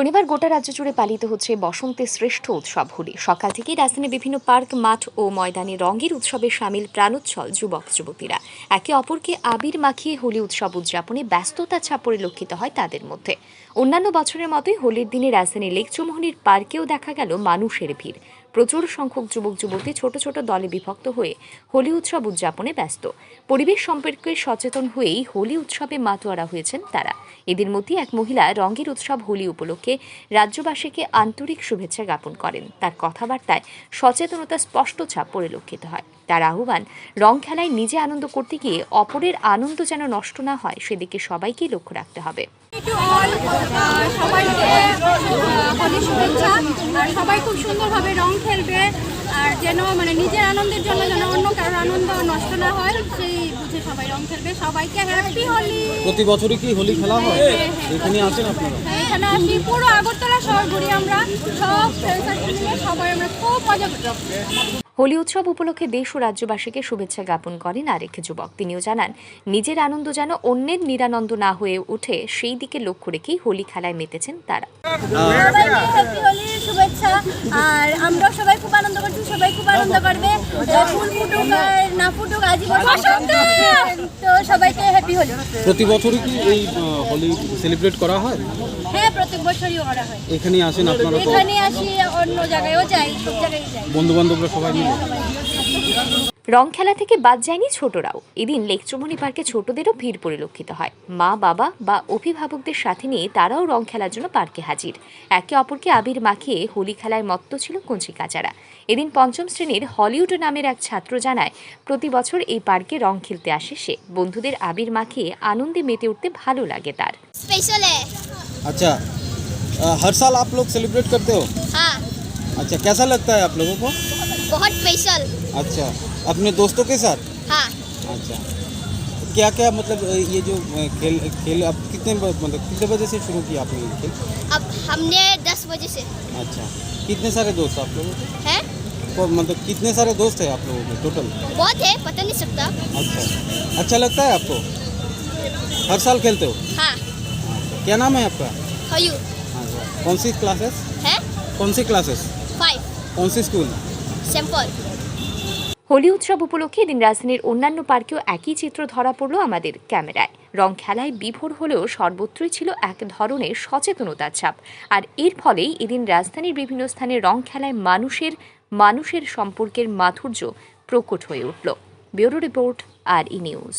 শনিবার গোটা রাজ্য জুড়ে পালিত হচ্ছে বসন্তের শ্রেষ্ঠ উৎসব হোলি। সকাল থেকেই রাজধানীর বিভিন্ন পার্ক, মাঠ ও ময়দানে রঙের উৎসবে সামিল প্রাণোচ্ছল যুবক, যুবতীরা। একে অপরকে আবির মাখিয়ে হোলি উৎসব উদযাপনে ব্যস্ততা ছাপ পরিলক্ষিত হয় তাদের মধ্যে। অন্যান্য বছরের মতোই হোলির দিনে রাজধানীর লেকচৌমোহনীর পার্কেও দেখা গেল মানুষের ভিড়। প্রচুর সংখ্যক যুবক, যুবতী ছোট ছোট দলে বিভক্ত হয়ে হোলি উৎসব উদযাপনে ব্যস্ত। পরিবেশ সম্পর্কে সচেতন হয়েই হোলি উৎসবে মাতোয়ারা হয়েছেন তারা। এদের মধ্যে এক মহিলা রঙের উৎসব হোলি উপলক্ষে রাজ্যবাসীকে আন্তরিক শুভেচ্ছা জ্ঞাপন করেন। তার কথাবার্তায় সচেতনতা স্পষ্ট ছাপ পরিলক্ষিত হয়। তার আহ্বান, রং খেলায় নিজে আনন্দ করতে গিয়ে অপরের আনন্দ যেন নষ্ট না হয়, সেদিকে সবাইকেই লক্ষ্য রাখতে হবে। হোলি শুভেচ্ছা। আর সবাই খুব সুন্দরভাবে রং খেলবে। আর যেন মানে নিজের আনন্দের জন্য যেন অন্য কারোর আনন্দ নষ্ট না হয় সেই বুঝে সবাই রং খেলবে। সবাইকে হ্যাপি হোলি প্রতি বছরই কি হোলি খেলা হয়? এখানে আসেন আপনারা? এখানে আসি। পুরো আগরতলা শহর ঘুরি আমরা। সব সবাই আমরা খুব মজা করি হোলি উৎসব উপলক্ষে দেশ ও রাজ্যবাসীকে শুভেচ্ছা জ্ঞাপন করেন আরেক যুবক। তিনিও জানান নিজের আনন্দ যেন অন্যের নিরানন্দ না হয়ে ওঠে সেই দিকে লক্ষ্য রেখেই হোলি খেলায় মেতেছেন তারা। শুভেচ্ছা। আর আমরাও সবাই খুব আনন্দ করছি সবাই খুব আনন্দ করবে। ফুল ফুটুক আর না ফুটুক আজীবন বসন্ত! তো সবাইকে হ্যাপি হোলি। প্রতি বছরই কি এই হোলি সেলিব্রেট করা হয়? হ্যাঁ প্রত্যেক বছরই করা হয়। এখানে আসেন আপনারা তো? এখানে আসি অন্য জায়গায়ও যাই সব জায়গায় যাই। বন্ধু বান্ধবরা সবাই মিলে? রং খেলা থেকে বাদ যায়নি ছোটরাও এদিন লেকচুমনি পার্কে ছোটদেরও ভিড় পরিলক্ষিত হয় মা বাবা বা অভিভাবকদের সাথে নিয়ে তারাও রং খেলার জন্য পার্কে হাজির একে অপরকে আবির মাখিয়ে হোলি খেলায় মত্ত ছিল কঞ্চি কাচারা এদিন পঞ্চম শ্রেণীর হলিউড নামের এক ছাত্র জানায় প্রতি বছর এই পার্কে রং খেলতে আসে সে বন্ধুদের আবির মাখিয়ে আনন্দে মেতে উঠতে ভালো লাগে তার स्पेशल है अच्छा अ, हर साल आप लोग सेलिब्रेट करते हो हाँ अच्छा कैसा लगता है आप लोगों को बहुत स्पेशल अच्छा अपने दोस्तों के साथ? हाँ। अच्छा। क्या क्या मतलब ये जो खेल खेल अब कितने मतलब कितने बजे से शुरू किया आपने ये खेल? अब हमने दस बजे से। अच्छा। कितने सारे दोस्त आप लोगों के? है? को- मतलब कितने सारे दोस्त हैं आप लोगों के टोटल बहुत है पता नहीं सकता अच्छा। अच्छा लगता है आपको? हर साल खेलते हो? हाँ। अच्छा। क्या नाम है आपका? हयू। अच्छा। कौन सी क्लासेस? है? कौन सी क्लासेस? फाइव कौन सी स्कूल? স্যাম্পল। হোলি উৎসব উপলক্ষে দিন রাজধানীর অন্যান্য পার্কেও একই চিত্র ধরা পড়ল আমাদের ক্যামেরায়। রং খেলায় বিভোর হলেও সর্বত্রই ছিল এক ধরনের সচেতনতার ছাপ। আর এর ফলেই এদিন রাজধানীর বিভিন্ন স্থানে রং খেলায় মানুষের মানুষের সম্পর্কের মাধুর্য প্রকট হয়ে উঠল। Bureau report, R E news.